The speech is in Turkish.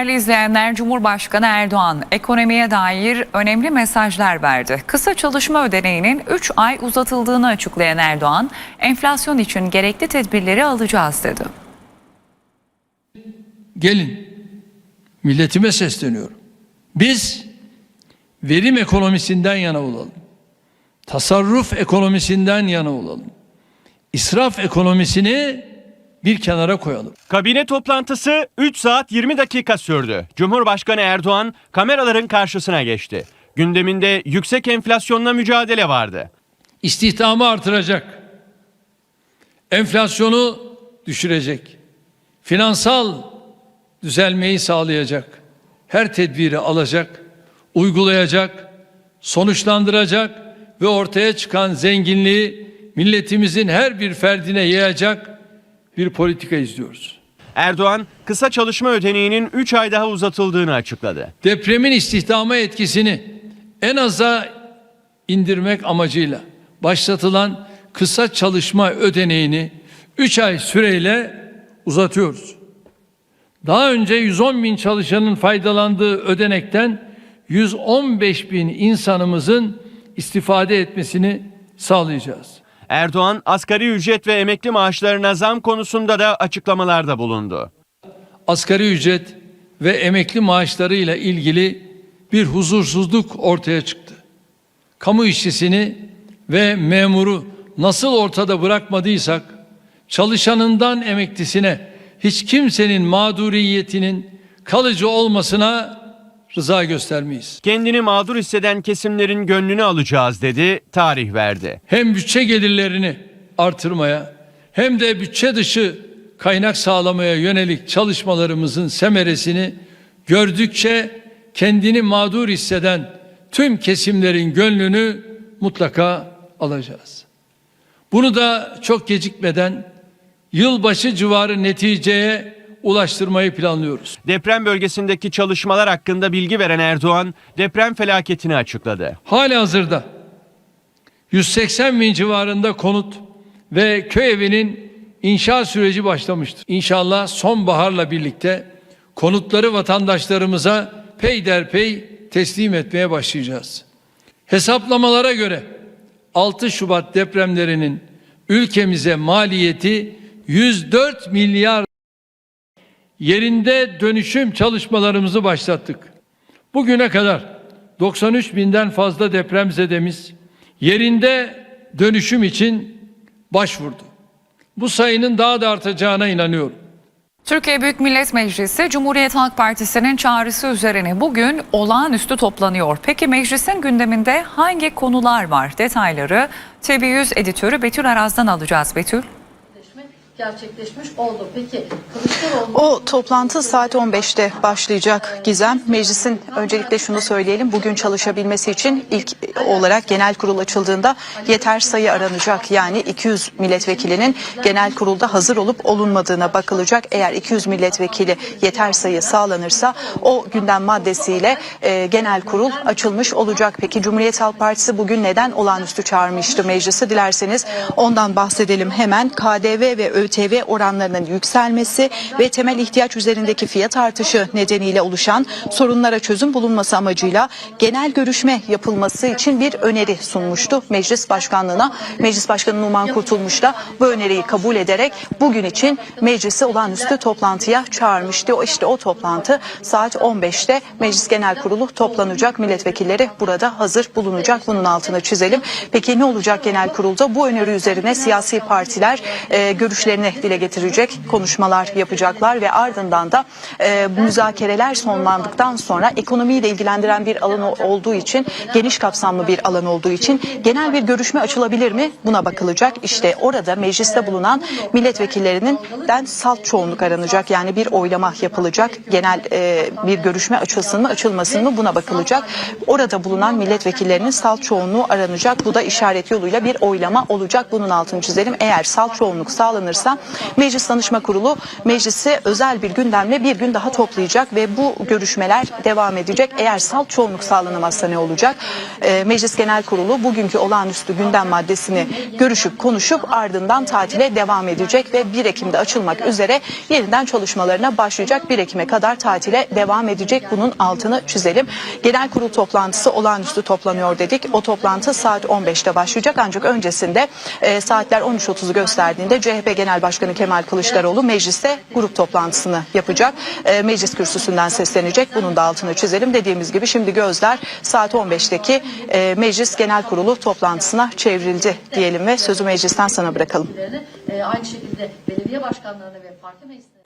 Değerli izleyenler, Cumhurbaşkanı Erdoğan ekonomiye dair önemli mesajlar verdi. Kısa çalışma ödeneğinin 3 ay uzatıldığını açıklayan Erdoğan, enflasyon için gerekli tedbirleri alacağız dedi. Gelin milletime sesleniyorum. Biz verim ekonomisinden yana olalım. Tasarruf ekonomisinden yana olalım. İsraf ekonomisini bir kenara koyalım. Kabine toplantısı 3 saat 20 dakika sürdü. Cumhurbaşkanı Erdoğan kameraların karşısına geçti. Gündeminde yüksek enflasyonla mücadele vardı. İstihdamı artıracak. Enflasyonu düşürecek. Finansal düzelmeyi sağlayacak. Her tedbiri alacak, uygulayacak, sonuçlandıracak ve ortaya çıkan zenginliği milletimizin her bir ferdine yayacak bir politika izliyoruz. Erdoğan kısa çalışma ödeneğinin 3 ay daha uzatıldığını açıkladı. depremin istihdama etkisini en aza indirmek amacıyla başlatılan kısa çalışma ödeneğini 3 ay süreyle uzatıyoruz. Daha önce 110 bin çalışanın faydalandığı ödenekten 115 bin insanımızın istifade etmesini sağlayacağız. Erdoğan asgari ücret ve emekli maaşlarına zam konusunda da açıklamalarda bulundu. asgari ücret ve emekli maaşlarıyla ilgili bir huzursuzluk ortaya çıktı. Kamu işçisini ve memuru nasıl ortada bırakmadıysak çalışanından emeklisine hiç kimsenin mağduriyetinin kalıcı olmasına rıza göstermeyiz. Kendini mağdur hisseden kesimlerin gönlünü alacağız dedi, tarih verdi. hem bütçe gelirlerini artırmaya hem de bütçe dışı kaynak sağlamaya yönelik çalışmalarımızın semeresini gördükçe kendini mağdur hisseden tüm kesimlerin gönlünü mutlaka alacağız. Bunu da çok gecikmeden yılbaşı civarı neticeye ulaştırmayı planlıyoruz. Deprem bölgesindeki çalışmalar hakkında bilgi veren Erdoğan deprem felaketini açıkladı. Hali hazırda 180 bin civarında konut ve köy evinin inşa süreci başlamıştır. İnşallah sonbaharla birlikte konutları vatandaşlarımıza peyderpey teslim etmeye başlayacağız. Hesaplamalara göre 6 Şubat depremlerinin ülkemize maliyeti 104 milyar yerinde dönüşüm çalışmalarımızı başlattık. Bugüne kadar 93 binden fazla depremzedemiz yerinde dönüşüm için başvurdu. Bu sayının daha da artacağına inanıyorum. Türkiye Büyük Millet Meclisi Cumhuriyet Halk Partisi'nin çağrısı üzerine bugün olağanüstü toplanıyor. Peki meclisin gündeminde hangi konular var? Detayları TV100 editörü Betül Araz'dan alacağız. Betül. Gerçekleşmiş oldu. Peki Kılıçdaroğlu O toplantı saat 15'te başlayacak Gizem. Meclisin öncelikle şunu söyleyelim. Bugün çalışabilmesi için ilk olarak genel kurul açıldığında yeter sayı aranacak. Yani 200 milletvekilinin genel kurulda hazır olup olunmadığına bakılacak. Eğer 200 milletvekili yeter sayı sağlanırsa o gündem maddesiyle e, genel kurul açılmış olacak. Peki Cumhuriyet Halk Partisi bugün neden olağanüstü çağırmıştı meclisi? Dilerseniz ondan bahsedelim hemen. KDV ve ÖTV oranlarının yükselmesi ve temel ihtiyaç üzerindeki fiyat artışı nedeniyle oluşan sorunlara çözüm bulunması amacıyla genel görüşme yapılması için bir öneri sunmuştu Meclis Başkanlığı'na. Meclis Başkanı Numan Kurtulmuş da bu öneriyi kabul ederek bugün için meclisi olağanüstü toplantıya çağırmıştı. İşte o toplantı saat 15'te Meclis Genel Kurulu toplanacak. Milletvekilleri burada hazır bulunacak. Bunun altını çizelim. Peki ne olacak genel kurulda? Bu öneri üzerine siyasi partiler e, görüşlerini dile getirecek, konuşmalar yapacaklar ve ardından da e, müzakereler sonlandıktan sonra ekonomiyle ilgilendiren bir alan olduğu için, geniş kapsamlı bir alan olduğu için genel bir görüşme açılabilir mi? Buna bakılacak. İşte orada mecliste bulunan milletvekillerinin den salt çoğunluk aranacak. Yani bir oylama yapılacak. Genel e, bir görüşme açılsın mı, açılmasın mı buna bakılacak. Orada bulunan milletvekillerinin salt çoğunluğu aranacak. Bu da işaret yoluyla bir oylama olacak. Bunun altını çizelim. Eğer salt çoğunluk sağlanırsa enteresan. Meclis Danışma Kurulu meclisi özel bir gündemle bir gün daha toplayacak ve bu görüşmeler devam edecek. Eğer salt çoğunluk sağlanamazsa ne olacak? Ee, Meclis Genel Kurulu bugünkü olağanüstü gündem maddesini görüşüp konuşup ardından tatile devam edecek ve 1 Ekim'de açılmak üzere yeniden çalışmalarına başlayacak. 1 Ekim'e kadar tatile devam edecek. Bunun altını çizelim. Genel kurul toplantısı olağanüstü toplanıyor dedik. O toplantı saat 15'te başlayacak ancak öncesinde e, saatler 13.30'u gösterdiğinde CHP Genel Başkanı Kemal Kılıçdaroğlu mecliste grup toplantısını yapacak. E, meclis kürsüsünden seslenecek. Bunun da altını çizelim. Dediğimiz gibi şimdi gözler saat 15'teki e, Meclis Genel Kurulu toplantısına çevrildi diyelim ve sözü meclisten sana bırakalım. Ee, aynı şekilde belediye başkanlarına ve parti meclislerine